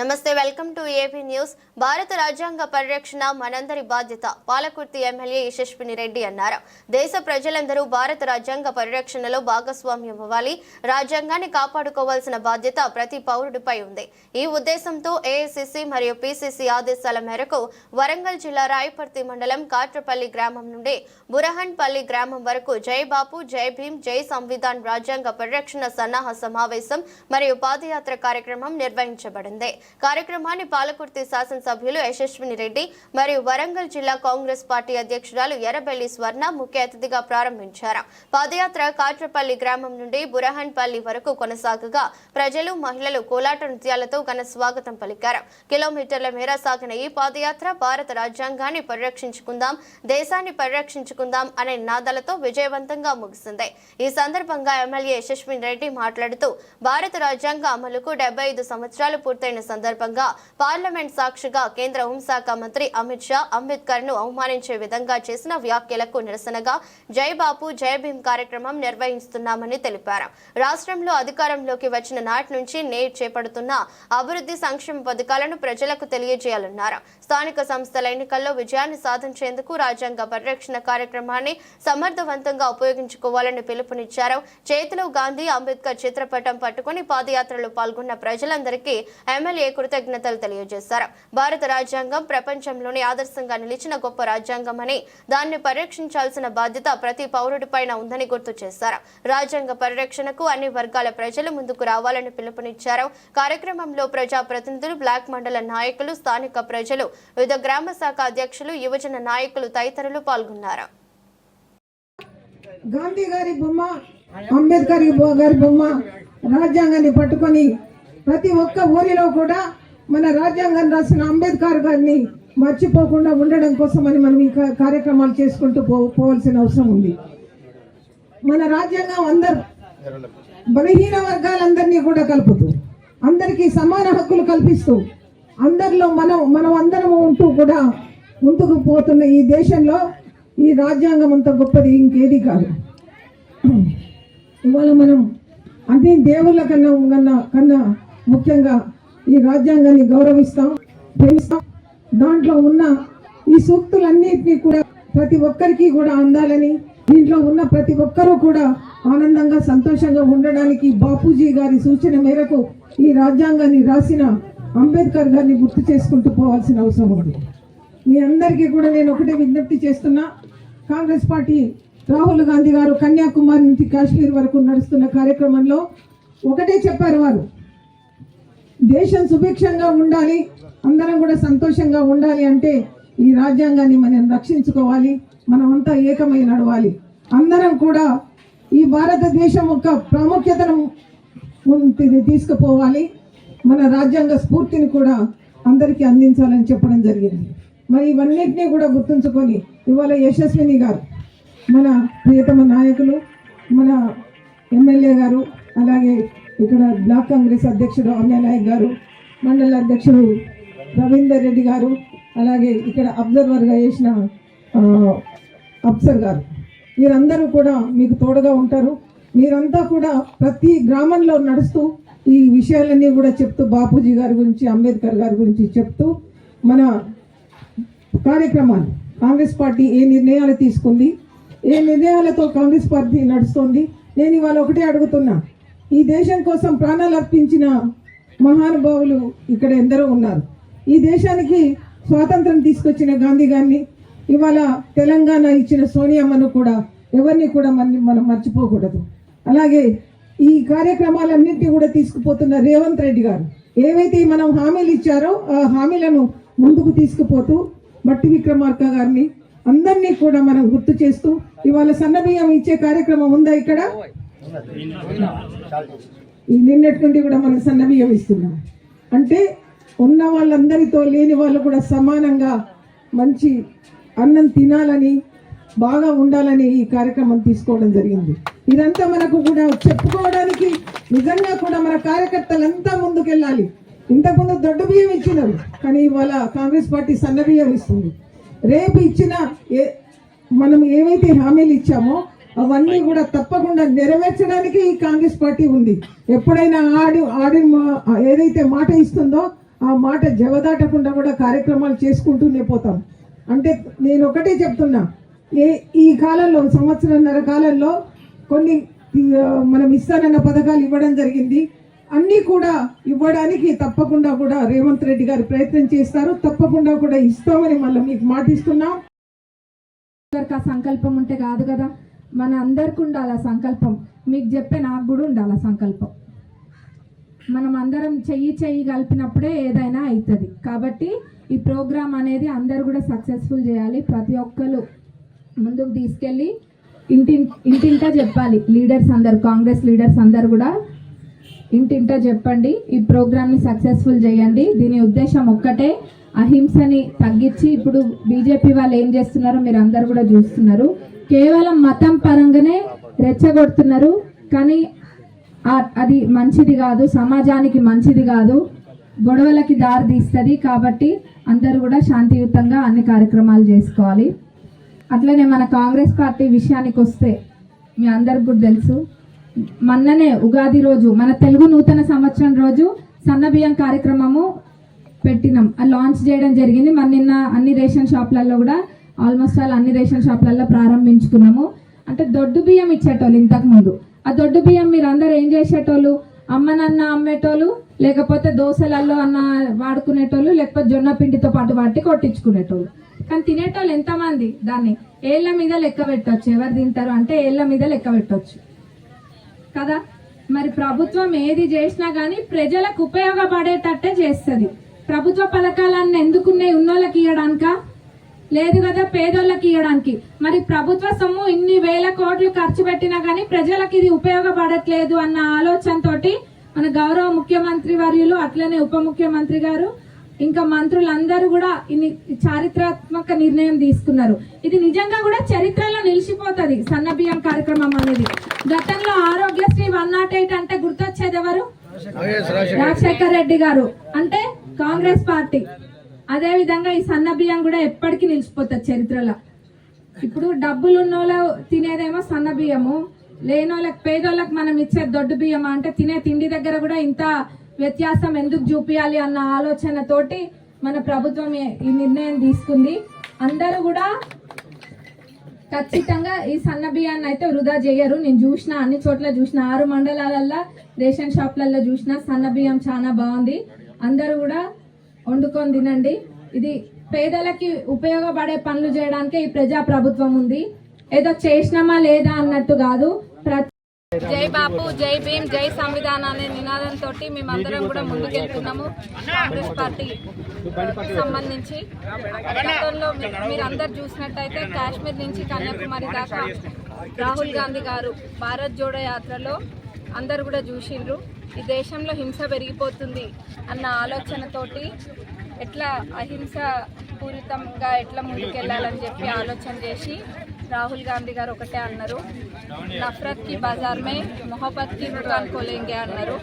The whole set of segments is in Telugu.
నమస్తే వెల్కమ్ టు ఏపీ న్యూస్. భారత రాజ్యాంగ పరిరక్షణ మనందరి బాధ్యత పాలకుర్తి ఎమ్మెల్యే యశస్విని రెడ్డి అన్నారు. దేశ ప్రజలందరూ భారత రాజ్యాంగ పరిరక్షణలో భాగస్వామ్యం అవ్వాలి. రాజ్యాంగాన్ని కాపాడుకోవాల్సిన బాధ్యత ప్రతి పౌరుడిపై ఉంది. ఈ ఉద్దేశంతో ఏఐసిసి మరియు పిసిసి ఆదేశాల మేరకు వరంగల్ జిల్లా రాయపర్తి మండలం కాట్రపల్లి గ్రామం నుండి బురహన్పల్లి గ్రామం వరకు జై బాపు జై భీమ్ జై సంవిధాన్ రాజ్యాంగ పరిరక్షణ సన్నాహ సమావేశం మరియు పాదయాత్ర కార్యక్రమం నిర్వహించబడింది. కార్యక్రమాన్ని పాలకుర్తి శాసనసభ్యులు యశస్విని రెడ్డి మరియు వరంగల్ జిల్లా కాంగ్రెస్ పార్టీ అధ్యక్షురాలు ఎర్రబెల్లి స్వర్ణ ముఖ్య అతిథిగా ప్రారంభించారు. పాదయాత్ర కాట్రపల్లి గ్రామం నుండి బురహన్పల్లి వరకు కొనసాగగా ప్రజలు మహిళలు కోలాట నృత్యాలతో ఘన స్వాగతం పలికారు. కిలోమీటర్ల మేర సాగిన ఈ పాదయాత్ర భారత రాజ్యాంగాన్ని పరిరక్షించుకుందాం దేశాన్ని పరిరక్షించుకుందాం అనే నినాదాలతో విజయవంతంగా ముగిసింది. ఈ సందర్భంగా ఎమ్మెల్యే యశస్విని రెడ్డి మాట్లాడుతూ భారత రాజ్యాంగ అమలుకు డెబ్బై ఐదు సంవత్సరాలు పూర్తయిన సందర్భంగా పార్లమెంట్ సాక్షిగా కేంద్ర హోంశాఖ మంత్రి అమిత్ షా అంబేద్కర్ను అవమానించే విధంగా చేసిన వ్యాఖ్యలకు నిరసనగా జై బాపు భీమ్ కార్యక్రమం నిర్వహిస్తున్నామని తెలిపారు. రాష్ట్రంలో అధికారంలోకి వచ్చిన నాటి నుంచి నేడు చేపడుతున్న అభివృద్ధి సంక్షేమ పథకాలను ప్రజలకు తెలియజేయాలన్నారు. స్థానిక సంస్థల ఎన్నికల్లో విజయాన్ని సాధించేందుకు రాజ్యాంగ పరిరక్షణ కార్యక్రమాన్ని సమర్థవంతంగా ఉపయోగించుకోవాలని పిలుపునిచ్చారు. చేతిలో గాంధీ అంబేద్కర్ చిత్రపటం పట్టుకుని పాదయాత్రలో పాల్గొన్న ప్రజలందరికీ ఎమ్మెల్యే కృతజ్ఞతలు తెలియజేశారు? భారత రాజ్యాంగం ప్రపంచంలోనే ఆదర్శంగా నిలిచిన గొప్ప రాజ్యాంగమని దాన్ని పరిరక్షించాల్సిన బాధ్యత ప్రతి పౌరుడిపైన ఉందని గుర్తు చేశారు. రాజ్యాంగ పరిరక్షణకు అన్ని వర్గాల ప్రజలు ముందుకు రావాలని పిలుపునిచ్చారు. కార్యక్రమంలో ప్రజా ప్రతినిధులు బ్లాక్ మండల నాయకులు స్థానిక ప్రజలు వివిధ గ్రామ శాఖ అధ్యక్షులు యువజన నాయకులు తదితరులు పాల్గొన్నారు. గాంధీ గారి బొమ్మ అంబేద్కర్ గారి బొమ్మ రాజ్యాంగాన్ని పట్టుకొని ప్రతి ఒక్క ఊరిలో కూడా మన రాజ్యాంగం రాసిన అంబేద్కర్ గారిని మర్చిపోకుండా ఉండడం కోసమని మనం ఈ కార్యక్రమాలు చేసుకుంటూ పో పోవాల్సిన అవసరం ఉంది. మన రాజ్యాంగం అందరు బలహీన వర్గాలందరినీ కూడా కలుపుతూ అందరికీ సమాన హక్కులు కల్పిస్తూ అందరిలో మనం మనం అందరం ఉంటూ కూడా ముందుకు పోతున్న ఈ దేశంలో ఈ రాజ్యాంగం అంత గొప్పది ఇంకేది కాదు. ఇవాళ మనం అన్ని దేవుళ్ళ కన్నా కన్నా కన్నా ముఖ్యంగా ఈ రాజ్యాంగాన్ని గౌరవిస్తాం ప్రేమిస్తాం. దాంట్లో ఉన్న ఈ సూక్తులన్నింటినీ కూడా ప్రతి ఒక్కరికి కూడా అందాలని దీంట్లో ఉన్న ప్రతి ఒక్కరూ కూడా ఆనందంగా సంతోషంగా ఉండడానికి బాపూజీ గారి సూచన మేరకు ఈ రాజ్యాంగాన్ని రాసిన అంబేద్కర్ గారిని గుర్తు చేసుకుంటూ పోవాల్సిన అవసరం ఉంది. మీ అందరికీ కూడా నేను ఒకటే విజ్ఞప్తి చేస్తున్నా. కాంగ్రెస్ పార్టీ రాహుల్ గాంధీ గారు కన్యాకుమారి నుంచి కాశ్మీర్ వరకు నడుస్తున్న కార్యక్రమంలో ఒకటే చెప్పారు వారు. దేశం సుభిక్షంగా ఉండాలి అందరం కూడా సంతోషంగా ఉండాలి అంటే ఈ రాజ్యాంగాన్ని మనం రక్షించుకోవాలి మనమంతా ఏకమై నడవాలి. అందరం కూడా ఈ భారతదేశం యొక్క ప్రాముఖ్యతను తీసుకుపోవాలి. మన రాజ్యాంగ స్ఫూర్తిని కూడా అందరికీ అందించాలని చెప్పడం జరిగింది. మరి ఇవన్నింటినీ కూడా గుర్తుంచుకొని ఇవాళ యశస్విని గారు మన ప్రియతమ నాయకులు మన ఎమ్మెల్యే గారు అలాగే ఇక్కడ బ్లాక్ కాంగ్రెస్ అధ్యక్షుడు అమ్యానాయక్ గారు మండల అధ్యక్షుడు రవీందర్ రెడ్డి గారు అలాగే ఇక్కడ అబ్జర్వర్గా చేసిన అప్సర్ గారు. మీరందరూ కూడా మీకు తోడుగా ఉంటారు. మీరంతా కూడా ప్రతి గ్రామంలో నడుస్తూ ఈ విషయాలన్నీ కూడా చెప్తూ బాపూజీ గారి గురించి అంబేద్కర్ గారి గురించి చెప్తూ మన కార్యక్రమాలు కాంగ్రెస్ పార్టీ ఏ నిర్ణయాలు తీసుకుంది ఏ నిర్ణయాలతో కాంగ్రెస్ పార్టీ నడుస్తోంది నేను ఇవాళ ఒకటే అడుగుతున్నా. ఈ దేశం కోసం ప్రాణాలు అర్పించిన మహానుభావులు ఇక్కడ ఎందరో ఉన్నారు. ఈ దేశానికి స్వాతంత్రం తీసుకొచ్చిన గాంధీ గారిని ఇవాళ తెలంగాణ ఇచ్చిన సోనియామ్మను కూడా ఎవరిని కూడా మన మనం మర్చిపోకూడదు. అలాగే ఈ కార్యక్రమాలన్నింటినీ కూడా తీసుకుపోతున్న రేవంత్ రెడ్డి గారు ఏవైతే మనం హామీలు ఇచ్చారో ఆ హామీలను ముందుకు తీసుకుపోతూ బట్టి విక్రమార్క గారిని అందరినీ కూడా మనం గుర్తు చేస్తూ ఇవాళ సన్నబియ్యం ఇచ్చే కార్యక్రమం ఉందా ఇక్కడ? నిన్నటి నుండి కూడా మనం సన్నబియ్యం ఇస్తున్నాం. అంటే ఉన్న వాళ్ళందరితో లేని వాళ్ళు కూడా సమానంగా మంచి అన్నం తినాలని బాగా ఉండాలని ఈ కార్యక్రమం తీసుకోవడం జరిగింది. ఇదంతా మనకు కూడా చెప్పుకోవడానికి నిజంగా కూడా మన కార్యకర్తలంతా ముందుకెళ్ళాలి. ఇంతకుముందు దొడ్డు బియ్యం ఇచ్చినారు కానీ ఇవాళ కాంగ్రెస్ పార్టీ సన్న బియ్యం ఇస్తుంది. రేపు ఇచ్చిన ఏ మనం ఏవైతే హామీలు ఇచ్చామో అవన్నీ కూడా తప్పకుండా నెరవేర్చడానికి ఈ కాంగ్రెస్ పార్టీ ఉంది. ఎప్పుడైనా ఆడి ఆడి మా- ఏదైతే మాట ఇస్తుందో ఆ మాట జవదాటకుండా కూడా కార్యక్రమాలు చేసుకుంటూనే పోతాం. అంటే నేను ఒకటే చెప్తున్నా. ఏ ఈ కాలంలో సంవత్సరంన్నర కాలంలో కొన్ని మనం ఇస్తానన్న పథకాలు ఇవ్వడం జరిగింది. అన్నీ కూడా ఇవ్వడానికి తప్పకుండా కూడా రేవంత్ రెడ్డి గారు ప్రయత్నం చేస్తారు. తప్పకుండా కూడా ఇస్తామని మళ్ళీ మీకు మాటిస్తున్నాం. సంకల్పం ఉంటే కాదు కదా. మన అందరికి ఉండాలి ఆ సంకల్పం. మీకు చెప్పే నాకు కూడా ఉండాలి ఆ సంకల్పం. మనం అందరం చెయ్యి చెయ్యి కలిపినప్పుడే ఏదైనా అవుతుంది కాబట్టి ఈ ప్రోగ్రాం అనేది అందరు కూడా సక్సెస్ఫుల్ చేయాలి. ప్రతి ఒక్కరు ముందుకు తీసుకెళ్ళి ఇంటి ఇంటింటా చెప్పాలి. లీడర్స్ అందరు కాంగ్రెస్ లీడర్స్ అందరు కూడా ఇంటింటా చెప్పండి. ఈ ప్రోగ్రామ్ని సక్సెస్ఫుల్ చేయండి. దీని ఉద్దేశం ఒక్కటే అహింసని తగ్గించి ఇప్పుడు బీజేపీ వాళ్ళు ఏం చేస్తున్నారో మీరు అందరు కూడా చూస్తున్నారు. కేవలం మతం పరంగానే రెచ్చగొడుతున్నారు కానీ అది మంచిది కాదు సమాజానికి మంచిది కాదు. గొడవలకి దారి తీస్తుంది కాబట్టి అందరూ కూడా శాంతియుతంగా అన్ని కార్యక్రమాలు చేసుకోవాలి. అట్లనే మన కాంగ్రెస్ పార్టీ విషయానికి వస్తే మీ అందరికి కూడా తెలుసు మొన్ననే ఉగాది రోజు మన తెలుగు నూతన సంవత్సరం రోజు సన్నబియ్యం కార్యక్రమము పెట్టినాం. లాంచ్ చేయడం జరిగింది. మన నిన్న అన్ని రేషన్ షాప్లలో కూడా ఆల్మోస్ట్ ఆల్ అన్ని రేషన్ షాప్లలో ప్రారంభించుకున్నాము. అంటే దొడ్డు బియ్యం ఇచ్చేటోళ్ళు ఇంతకుముందు ఆ దొడ్డు బియ్యం మీరు అందరు ఏం చేసేటోళ్ళు? అమ్మనన్న అమ్మేటోళ్ళు లేకపోతే దోశలలో అన్న వాడుకునేటోళ్ళు లేకపోతే జొన్న పిండితో పాటు వాటి కొట్టించుకునేటోళ్ళు. కానీ తినేటోళ్ళు ఎంతమంది? దాన్ని ఏళ్ళ మీద లెక్క పెట్టవచ్చు ఎవరు తింటారు అంటే ఏళ్ళ మీద లెక్క పెట్టవచ్చు కదా? మరి ప్రభుత్వం ఏది చేసినా కానీ ప్రజలకు ఉపయోగపడేటట్టే చేస్తుంది. ప్రభుత్వ పథకాలన్నీ ఎందుకున్నాయి ఉన్నోళ్ళకి ఇవ్వడానిక లేదు కదా పేదోళ్ళకి ఇవ్వడానికి మరి ప్రభుత్వ సొమ్ము ఇన్ని వేల కోట్లు ఖర్చు పెట్టినా గానీ ప్రజలకు ఇది ఉపయోగపడట్లేదు అన్న ఆలోచనతోటి మన గౌరవ ముఖ్యమంత్రి వర్యులు అట్లనే ఉప ముఖ్యమంత్రి గారు ఇంకా మంత్రులందరూ కూడా ఇన్ని చారిత్రాత్మక నిర్ణయం తీసుకున్నారు. ఇది నిజంగా కూడా చరిత్రలో నిలిచిపోతుంది సన్నబియ్యం కార్యక్రమం అనేది. గతంలో ఆరోగ్యశ్రీ వన్ నాట్ ఎయిట్ అంటే గుర్తొచ్చేది ఎవరు? రాజశేఖర్ రెడ్డి గారు. అంటే కాంగ్రెస్ పార్టీ. అదే విధంగా ఈ సన్న బియ్యం కూడా ఎప్పటికీ నిలిచిపోతుంది చరిత్రలో. ఇప్పుడు డబ్బులు ఉన్నోళ్ళు తినేదేమో సన్న బియ్యము లేనోళ్ళకి పేదోళ్ళకి మనం ఇచ్చే దొడ్డు బియ్యం అంటే తినే తిండి దగ్గర కూడా ఇంత వ్యత్యాసం ఎందుకు చూపించాలి అన్న ఆలోచనతోటి మన ప్రభుత్వం ఈ- ఈ నిర్ణయం తీసుకుంది. అందరూ కూడా ఖచ్చితంగా ఈ సన్న బియ్యాన్ని అయితే వృధా చేయరు. నేను చూసిన అన్ని చోట్ల చూసిన ఆరు మండలాలల్లో రేషన్ షాప్లలో చూసిన సన్న బియ్యం చాలా బాగుంది. అందరూ కూడా వండుకొని తినండి. ఇది పేదలకి ఉపయోగపడే పనులు చేయడానికి ఈ ప్రజా ప్రభుత్వం ఉంది. ఏదో చేసినామా లేదా అన్నట్టు కాదు. ప్రతి జై బాపు జై భీమ్ జై సంవిధానం అనే నినాదంతో మేమందరం కూడా ముందుకెళ్తున్నాము. కాంగ్రెస్ పార్టీ సంబంధించి. గతంలో మీరందరు చూసినట్టయితే కాశ్మీర్ నుంచి కన్యాకుమారి దాకా రాహుల్ గాంధీ గారు భారత్ జోడో యాత్రలో అందరు కూడా చూసిండ్రు. ఈ దేశంలో హింస పెరిగిపోతుంది అన్న ఆలోచనతోటి ఎట్లా అహింస పూరితంగా ఎట్లా ముందుకెళ్ళాలని చెప్పి ఆలోచన చేసి రాహుల్ గాంధీ గారు ఒకటే అన్నారు. నఫరత్కి బజార్మే మొహబత్కి దుకాన్ కోలేంగే అన్నారు.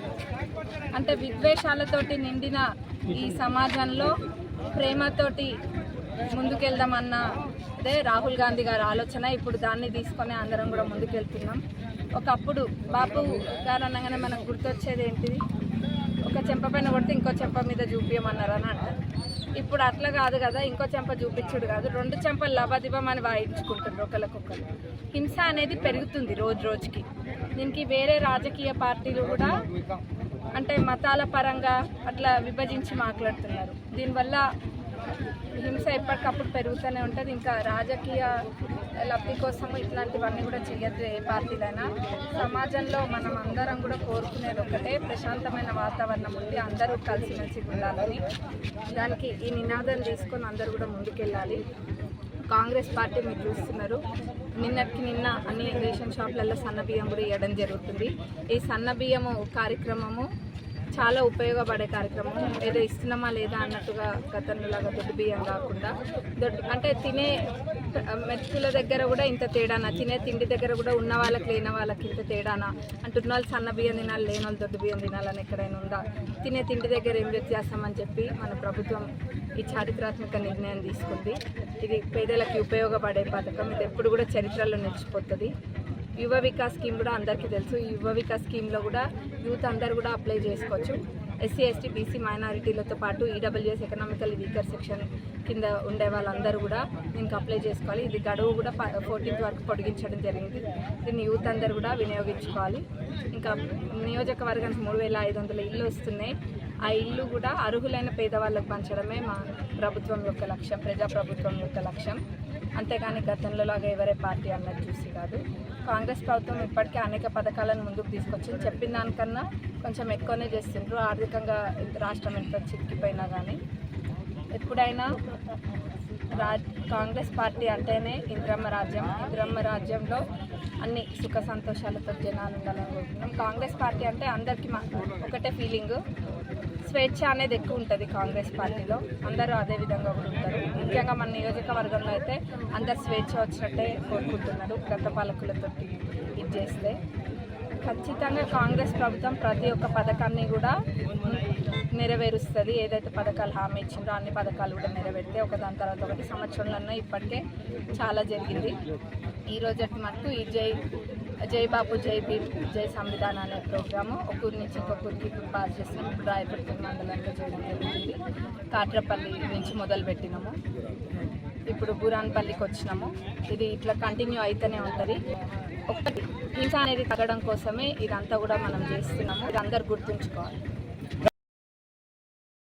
అంటే విద్వేషాలతోటి నిండిన ఈ సమాజంలో ప్రేమతోటి అదే రాహుల్ గాంధీ గారి ఆలోచన. ఇప్పుడు దాన్ని తీసుకొని అందరం కూడా ముందుకెళ్తున్నాం. ఒకప్పుడు బాపు గారు అనగానే మనకు గుర్తొచ్చేది ఏంటిది? ఒక చెంప పైన కొడితే ఇంకో చెంప మీద చూపించమన్నారు అని అంటారు ఇప్పుడు అట్లా కాదు కదా ఇంకో చెంప చూపించుడు కాదు. రెండు చెంపలు లబదిబం అని వాయించుకుంటారు ఒకరికొకరు హింస అనేది పెరుగుతుంది రోజు రోజుకి. దీనికి వేరే రాజకీయ పార్టీలు కూడా అంటే మతాల పరంగా అట్లా విభజించి మాట్లాడుతున్నారు. దీనివల్ల హింస ఎప్పటికప్పుడు పెరుగుతూనే ఉంటుంది. ఇంకా రాజకీయ లబ్ధి కోసం ఇట్లాంటివన్నీ కూడా చేయొద్దు ఏ పార్టీలైనా. సమాజంలో మనం అందరం కూడా కోరుకునేది ఒకటే ప్రశాంతమైన వాతావరణం ఉంది అందరూ కలిసిమెలిసి ఉండాలని. దానికి ఈ నినాదం తీసుకొని అందరూ కూడా ముందుకెళ్ళాలి. కాంగ్రెస్ పార్టీ మీరు చూస్తున్నారు. నిన్నటికి నిన్న అన్ని రేషన్ షాప్లలో సన్న బియ్యం కూడా ఇవ్వడం జరుగుతుంది. ఈ సన్న బియ్యము కార్యక్రమము చాలా ఉపయోగపడే కార్యక్రమం. ఏదో ఇస్తున్నామా లేదా అన్నట్టుగా గతంలో దొడ్డు బియ్యం కాకుండా దొడ్డు అంటే తినే మెతుకుల దగ్గర కూడా ఇంత తేడానా? తినే తిండి దగ్గర కూడా ఉన్న వాళ్ళకి లేని వాళ్ళకి ఇంత తేడానా? అంటున్న వాళ్ళు సన్న బియ్యం తినాలి లేని వాళ్ళు దొడ్డు బియ్యం తినాలని ఎక్కడైనా ఉందా? తినే తిండి దగ్గర ఏం వ్యత్యాసం అని చెప్పి మన ప్రభుత్వం ఈ చారిత్రాత్మక నిర్ణయం తీసుకుంది. ఇది పేదలకి ఉపయోగపడే పథకం. ఇది ఎప్పుడు కూడా చరిత్రలో నిలిచిపోతుంది. యువ వికాస్ స్కీమ్ కూడా అందరికీ తెలుసు. ఈ యువ వికాస్ స్కీమ్లో కూడా యూత్ అందరు కూడా అప్లై చేసుకోవచ్చు. ఎస్సీ ఎస్టీ బీసీ మైనారిటీలతో పాటు ఈడబ్ల్యూఎస్ ఎకనామికల్ వీకర్ సెక్షన్ కింద ఉండే వాళ్ళందరూ కూడా దీనికి అప్లై చేసుకోవాలి. ఇది గడువు కూడా ఫోర్టీన్త్ వరకు పొడిగించడం జరిగింది. దీన్ని యూత్ అందరూ కూడా వినియోగించుకోవాలి. ఇంకా నియోజకవర్గానికి మూడు వేల ఐదు వందల ఇల్లు వస్తున్నాయి. ఆ ఇల్లు కూడా అర్హులైన పేదవాళ్ళకు పంచడమే మా ప్రభుత్వం యొక్క లక్ష్యం ప్రజాప్రభుత్వం యొక్క లక్ష్యం. అంతేగాని గతంలో లాగా ఎవరే పార్టీ అన్నది చూసి కాదు. కాంగ్రెస్ ప్రభుత్వం ఇప్పటికే అనేక పథకాలను ముందుకు తీసుకొచ్చింది. చెప్పిన దానికన్నా కొంచెం ఎక్కువనే చేస్తుండ్రు. ఆర్థికంగా రాష్ట్రం ఎంత చిక్కిపోయినా కానీ ఎప్పుడైనా రా కాంగ్రెస్ పార్టీ అంటేనే ఇంద్రమ్మ రాజ్యం. ఇంద్రమ్మ రాజ్యంలో అన్ని సుఖ సంతోషాలతో జనాలు ఉండాలనుకుంటున్నాం కాంగ్రెస్ పార్టీ అంటే అందరికీ మా ఒకటే ఫీలింగ్. స్వేచ్ఛ అనేది ఎక్కువ ఉంటుంది కాంగ్రెస్ పార్టీలో. అందరూ అదే విధంగా కూడా ఉంటారు. ముఖ్యంగా మన నియోజకవర్గంలో అయితే అందరు స్వేచ్ఛ వచ్చినట్టే కోరుకుంటున్నారు గత పాలకులతో ఇది చేస్తే. ఖచ్చితంగా కాంగ్రెస్ ప్రభుత్వం ప్రతి ఒక్క పథకాన్ని కూడా నెరవేరుస్తుంది. ఏదైతే పథకాలు హామీ ఇచ్చిందో అన్ని పథకాలు కూడా నెరవేరితే ఒకదాని తర్వాత ఒకటి. సంవత్సరంలో ఇప్పటికే చాలా జరిగింది. ఈ రోజటి మటుకు ఈ జై జై బాబు జై భీమ్ జై సంవిధానం అనే ప్రోగ్రాము. ఒకరి నుంచి ఇంకొకరికి ఇప్పుడు పాస్ చేస్తున్నాం ఇప్పుడు రాయపర్తి మండలంలో చేయడం జరిగింది కాట్రపల్లి నుంచి మొదలు పెట్టినాము. ఇప్పుడు బురాన్పల్లికి వచ్చినాము. ఇది ఇట్లా కంటిన్యూ అయితేనే ఉంటుంది. ఒకటి హింస అనేది తగ్గడం కోసమే ఇదంతా కూడా మనం చేస్తున్నాము. ఇది అందరు గుర్తుంచుకోవాలి.